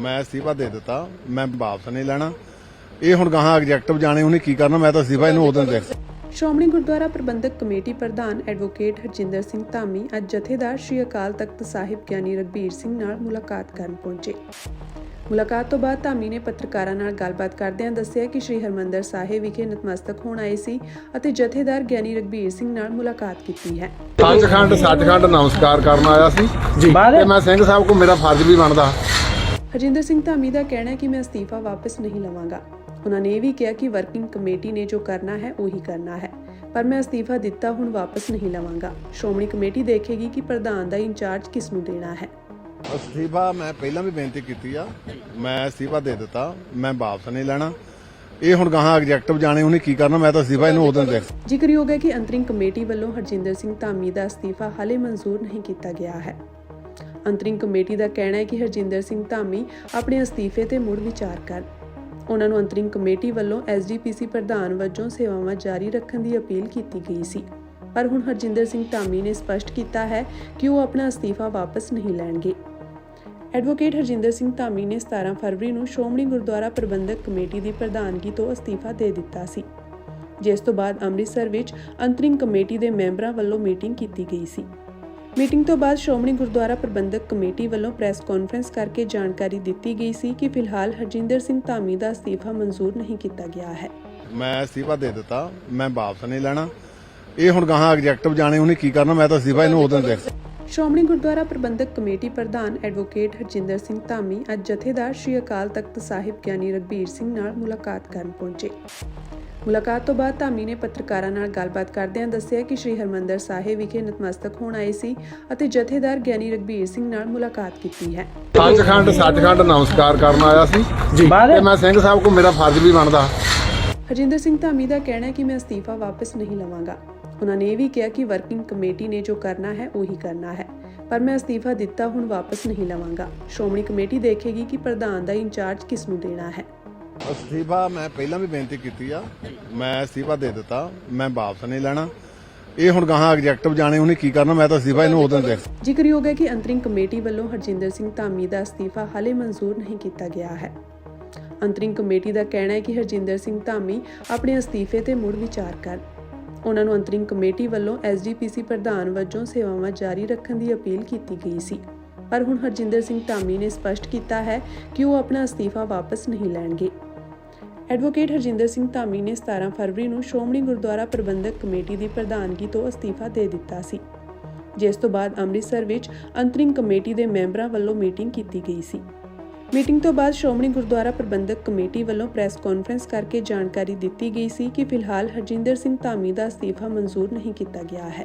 ਮੈਂ ਅਸਤੀਫਾ ਦੇ ਦਿੱਤਾ ਮੈਂ ਵਾਪਸ ਨਹੀਂ ਲੈਣਾ। ਇਹ ਹੁਣ ਗਾਹਾਂ ਐਗਜੈਕਟਿਵ ਜਾਣੇ ਉਹਨੇ ਕੀ ਕਰਨਾ? ਮੈਂ ਤਾਂ ਅਸਤੀਫਾ ਇਹਨੂੰ ਉਦੋਂ ਦੇ ਸ਼੍ਰੋਮਣੀ ਗੁਰਦੁਆਰਾ ਪ੍ਰਬੰਧਕ ਕਮੇਟੀ ਪ੍ਰਧਾਨ ਐਡਵੋਕੇਟ ਹਰਜਿੰਦਰ ਸਿੰਘ ਧਾਮੀ ਅੱਜ ਜਥੇਦਾਰ ਸ਼੍ਰੀ ਅਕਾਲ ਤਖਤ ਸਾਹਿਬ ਗਿਆਨੀ ਰਗਬੀਰ ਸਿੰਘ ਨਾਲ ਮੁਲਾਕਾਤ ਕਰਨ ਪਹੁੰਚੇ। ਮੁਲਾਕਾਤ ਤੋਂ ਬਾਅਦ ਧਾਮੀ ਨੇ ਪੱਤਰਕਾਰਾਂ ਨਾਲ ਗੱਲਬਾਤ ਕਰਦਿਆਂ ਦੱਸਿਆ ਕਿ ਸ਼੍ਰੀ ਹਰਮੰਦਰ ਸਾਹਿਬ ਵਿਖੇ ਨਤਮਸਤਕ ਹੋਣ ਆਏ ਸੀ ਅਤੇ ਜਥੇਦਾਰ ਗਿਆਨੀ ਰਗਬੀਰ ਸਿੰਘ ਨਾਲ ਮੁਲਾਕਾਤ ਕੀਤੀ ਹੈ। ਸੱਚਖੰਡ ਸੱਚਖੰਡ ਨਮਸਕਾਰ ਕਰਨ ਆਇਆ ਸੀ। ਜੀ। ਤੇ ਮੈਂ ਸਿੰਘ ਸਾਹਿਬ ਕੋ ਮੇਰਾ ਫਰਜ਼ ਵੀ ਬਣਦਾ। ਹਰਜਿੰਦਰ ਸਿੰਘ ਧਾਮੀ ਦਾ ਕਹਿਣਾ ਹੈ ਕਿ ਮੈਂ ਅਸਤੀਫਾ ਵਾਪਸ ਨਹੀਂ ਲਵਾਂਗਾ। ਉਹਨਾਂ ਨੇ ਇਹ ਵੀ ਕਿਹਾ ਕਿ ਵਰਕਿੰਗ ਕਮੇਟੀ ਨੇ ਜੋ ਕਰਨਾ ਹੈ ਉਹੀ ਕਰਨਾ ਹੈ। ਪਰ ਮੈਂ ਅਸਤੀਫਾ ਦਿੱਤਾ ਹੁਣ ਵਾਪਸ ਨਹੀਂ ਲਵਾਂਗਾ। ਸ਼੍ਰੋਮਣੀ ਕਮੇਟੀ ਦੇਖੇਗੀ ਕਿ ਪ੍ਰਧਾਨ ਦਾ ਇੰਚਾਰਜ ਕਿਸ ਨੂੰ ਦੇਣਾ ਹੈ। ਅਸਤੀਫਾ ਮੈਂ ਪਹਿਲਾਂ ਵੀ ਬੇਨਤੀ ਕੀਤੀ ਆ। ਮੈਂ ਅਸਤੀਫਾ ਦੇ ਦਿੱਤਾ ਮੈਂ ਵਾਪਸ ਨਹੀਂ ਲੈਣਾ। ਇਹ ਹੁਣ ਗਾਹਾਂ ਐਗਜੈਕਟਿਵ ਜਾਣੇ ਉਹਨੇ ਕੀ ਕਰਨਾ? ਮੈਂ ਤਾਂ ਅਸਤੀਫਾ ਇਹਨੂੰ ਉਦੋਂ ਦੇ ਜ਼ਿਕਰਯੋਗ ਹੈ ਕਿ ਅੰਤਰਿੰਗ ਕਮੇਟੀ ਵੱਲੋਂ ਹਰਜਿੰਦਰ ਸਿੰਘ ਧਾਮੀ ਦਾ ਅਸਤੀਫਾ ਹਾਲੇ ਮਨਜ਼ੂਰ ਨਹੀਂ ਕੀਤਾ ਗਿਆ ਹੈ। ਅੰਤਰਿੰਗ ਕਮੇਟੀ ਦਾ ਕਹਿਣਾ ਹੈ ਕਿ ਹਰਜਿੰਦਰ ਸਿੰਘ ਧਾਮੀ ਆਪਣੇ ਅਸਤੀਫੇ ਤੇ ਮੁੜ ਵਿਚਾਰ ਕਰਨ ਉਹਨਾਂ ਨੂੰ ਅੰਤਰਿੰਗ ਕਮੇਟੀ ਵੱਲੋਂ ਐਸਡੀਪੀਸੀ ਪ੍ਰਧਾਨ ਵਜੋਂ ਸੇਵਾਵਾਂ ਜਾਰੀ ਰੱਖਣ ਦੀ ਅਪੀਲ ਕੀਤੀ ਗਈ ਸੀ। ਪਰ ਹੁਣ ਹਰਜਿੰਦਰ ਸਿੰਘ ਧਾਮੀ ਨੇ ਸਪਸ਼ਟ ਕੀਤਾ ਹੈ ਕਿ ਉਹ ਆਪਣਾ ਅਸਤੀਫਾ ਵਾਪਸ ਨਹੀਂ ਲੈਣਗੇ। ਐਡਵੋਕੇਟ ਹਰਜਿੰਦਰ ਸਿੰਘ ਧਾਮੀ ਨੇ 17 ਫਰਵਰੀ ਨੂੰ ਸ਼੍ਰੋਮਣੀ ਗੁਰਦੁਆਰਾ ਪ੍ਰਬੰਧਕ ਕਮੇਟੀ ਦੀ ਪ੍ਰਧਾਨਗੀ ਤੋਂ ਅਸਤੀਫਾ ਦੇ ਦਿੱਤਾ ਸੀ। ਜਿਸ ਤੋਂ ਬਾਅਦ ਅੰਮ੍ਰਿਤਸਰ ਵਿੱਚ ਅੰਤਰਿੰਗ ਕਮੇਟੀ ਦੇ ਮੈਂਬਰਾਂ ਵੱਲੋਂ ਮੀਟਿੰਗ ਕੀਤੀ ਗਈ ਸੀ। ਮੀਟਿੰਗ ਤੋਂ ਬਾਅਦ ਸ਼੍ਰੋਮਣੀ ਗੁਰਦੁਆਰਾ ਪ੍ਰਬੰਧਕ ਕਮੇਟੀ ਵੱਲੋਂ ਪ੍ਰੈਸ ਕਾਨਫਰੰਸ ਕਰਕੇ ਜਾਣਕਾਰੀ ਦਿੱਤੀ ਗਈ ਸੀ ਕਿ ਫਿਲਹਾਲ ਹਰਜਿੰਦਰ ਸਿੰਘ ਧਾਮੀ ਦਾ ਅਸਤੀਫਾ ਮਨਜ਼ੂਰ ਨਹੀਂ ਕੀਤਾ ਗਿਆ ਹੈ। ਮੈਂ ਅਸਤੀਫਾ ਦੇ ਦਿੱਤਾ ਮੈਂ ਵਾਪਸ ਨਹੀਂ ਲੈਣਾ। ਇਹ ਹੁਣ ਗਾਹਾਂ ਐਗਜੈਕਟਿਵ ਜਾਣੇ ਉਹਨੇ ਕੀ ਕਰਨਾ? ਮੈਂ ਤਾਂ ਅਸਤੀਫਾ ਇਹਨੂੰ ਉਦੋਂ ਦੇ ਸ਼੍ਰੋਮਣੀ ਗੁਰਦੁਆਰਾ ਪ੍ਰਬੰਧਕ ਕਮੇਟੀ ਪ੍ਰਧਾਨ ਐਡਵੋਕੇਟ ਹਰਜਿੰਦਰ ਸਿੰਘ ਧਾਮੀ ਅੱਜ ਜਥੇਦਾਰ ਸ਼੍ਰੀ ਅਕਾਲ ਤਖਤ ਸਾਹਿਬ ਗਿਆਨੀ ਰਗਬੀਰ ਸਿੰਘ ਨਾਲ ਮੁਲਾਕਾਤ ਕਰਨ ਪਹੁੰਚੇ। ਮੁਲਾਕਾਤ ਤੋਂ ਬਾਅਦ ਧਾਮੀ ਨੇ ਪੱਤਰਕਾਰਾਂ ਨਾਲ ਗੱਲਬਾਤ ਕਰਦਿਆਂ ਦੱਸਿਆ ਕਿ ਸ਼੍ਰੀ ਹਰਮੰਦਰ ਸਾਹਿਬ ਵਿਖੇ ਨਤਮਸਤਕ ਹੋਣ ਆਏ ਸੀ ਅਤੇ ਜਥੇਦਾਰ ਗਿਆਨੀ ਰਗਬੀਰ ਸਿੰਘ ਨਾਲ ਮੁਲਾਕਾਤ ਕੀਤੀ ਹੈ। ਸੱਚਖੰਡ ਸੱਚਖੰਡ ਨਮਸਕਾਰ ਕਰਨ ਆਇਆ ਸੀ। ਜੀ। ਤੇ ਮੈਂ ਸਿੰਘ ਸਾਹਿਬ ਕੋ ਮੇਰਾ ਫਰਜ਼ ਵੀ ਬਣਦਾ। ਹਰਜਿੰਦਰ ਸਿੰਘ ਧਾਮੀ ਦਾ ਕਹਿਣਾ ਹੈ ਕਿ ਮੈਂ ਅਸਤੀਫਾ ਵਾਪਸ ਨਹੀਂ ਲਵਾਂਗਾ। ਉਹਨਾਂ ਨੇ ਇਹ ਵੀ ਕਿਹਾ ਕਿ ਵਰਕਿੰਗ ਕਮੇਟੀ ਨੇ ਜੋ ਕਰਨਾ ਹੈ ਉਹੀ ਕਰਨਾ ਹੈ। ਪਰ ਮੈਂ ਅਸਤੀਫਾ ਦਿੱਤਾ ਹੁਣ ਵਾਪਸ ਨਹੀਂ ਲਵਾਂਗਾ। ਸ਼੍ਰੋਮਣੀ ਕਮੇਟੀ ਦੇਖੇਗੀ ਕਿ ਪ੍ਰਧਾਨ ਦਾ ਇੰਚਾਰਜ ਕਿਸ ਨੂੰ ਦੇਣਾ ਹੈ। ਅਸਤੀਫਾ ਮੈਂ ਪਹਿਲਾਂ ਵੀ ਬੇਨਤੀ ਕੀਤੀ ਆ। ਮੈਂ ਅਸਤੀਫਾ ਦੇ ਦਿੱਤਾ। ਮੈਂ ਵਾਪਸ ਨਹੀਂ ਲੈਣਾ। ਇਹ ਹੁਣ ਗਾਹਾਂ ਐਗਜੈਕਟਿਵ ਜਾਣੇ, ਉਹਨੇ ਕੀ ਕਰਨਾ? ਮੈਂ ਤਾਂ ਅਸਤੀਫਾ ਇਹਨੂੰ ਉਦੋਂ ਦੇ ਜ਼ਿਕਰਯੋਗ ਹੈ ਕਿ ਅੰਤਰਿੰਗ ਕਮੇਟੀ ਵੱਲੋਂ ਹਰਜਿੰਦਰ ਸਿੰਘ ਧਾਮੀ ਦਾ ਅਸਤੀਫਾ ਹਾਲੇ ਮਨਜ਼ੂਰ ਨਹੀਂ ਕੀਤਾ ਗਿਆ ਹੈ। ਅੰਤਰਿੰਗ ਕਮੇਟੀ ਦਾ ਕਹਿਣਾ ਹੈ ਕਿ ਹਰਜਿੰਦਰ ਸਿੰਘ ਧਾਮੀ ਆਪਣੇ ਅਸਤੀਫੇ ਤੇ ਮੁੜ ਵਿਚਾਰ ਕਰਨ ਉਹਨਾਂ ਨੂੰ ਅੰਤਰਿੰਗ ਕਮੇਟੀ ਵੱਲੋਂ ਐਸਡੀਪੀਸੀ ਪ੍ਰਧਾਨ ਵਜੋਂ ਸੇਵਾਵਾਂ ਜਾਰੀ ਰੱਖਣ ਦੀ ਅਪੀਲ ਕੀਤੀ ਗਈ ਸੀ। ਪਰ ਹੁਣ ਹਰਜਿੰਦਰ ਸਿੰਘ ਧਾਮੀ ਨੇ ਸਪਸ਼ਟ ਕੀਤਾ ਹੈ ਕਿ ਉਹ ਆਪਣਾ ਅਸਤੀਫਾ ਵਾਪਸ ਨਹੀਂ ਲੈਣਗੇ। ਐਡਵੋਕੇਟ ਹਰਜਿੰਦਰ ਸਿੰਘ ਧਾਮੀ ਨੇ 17 ਫਰਵਰੀ ਨੂੰ ਸ਼੍ਰੋਮਣੀ ਗੁਰਦੁਆਰਾ ਪ੍ਰਬੰਧਕ ਕਮੇਟੀ ਦੀ ਪ੍ਰਧਾਨਗੀ ਤੋਂ ਅਸਤੀਫਾ ਦੇ ਦਿੱਤਾ ਸੀ, ਜਿਸ ਤੋਂ ਬਾਅਦ ਅੰਮ੍ਰਿਤਸਰ ਵਿੱਚ ਅੰਤਰਿਮ ਕਮੇਟੀ ਦੇ ਮੈਂਬਰਾਂ ਵੱਲੋਂ ਮੀਟਿੰਗ ਕੀਤੀ ਗਈ ਸੀ। ਮੀਟਿੰਗ ਤੋਂ ਬਾਅਦ ਸ਼੍ਰੋਮਣੀ ਗੁਰਦੁਆਰਾ ਪ੍ਰਬੰਧਕ ਕਮੇਟੀ ਵੱਲੋਂ ਪ੍ਰੈਸ ਕਾਨਫਰੰਸ ਕਰਕੇ ਜਾਣਕਾਰੀ ਦਿੱਤੀ ਗਈ ਸੀ ਕਿ ਫਿਲਹਾਲ ਹਰਜਿੰਦਰ ਸਿੰਘ ਧਾਮੀ ਦਾ ਅਸਤੀਫਾ ਮਨਜ਼ੂਰ ਨਹੀਂ ਕੀਤਾ ਗਿਆ ਹੈ।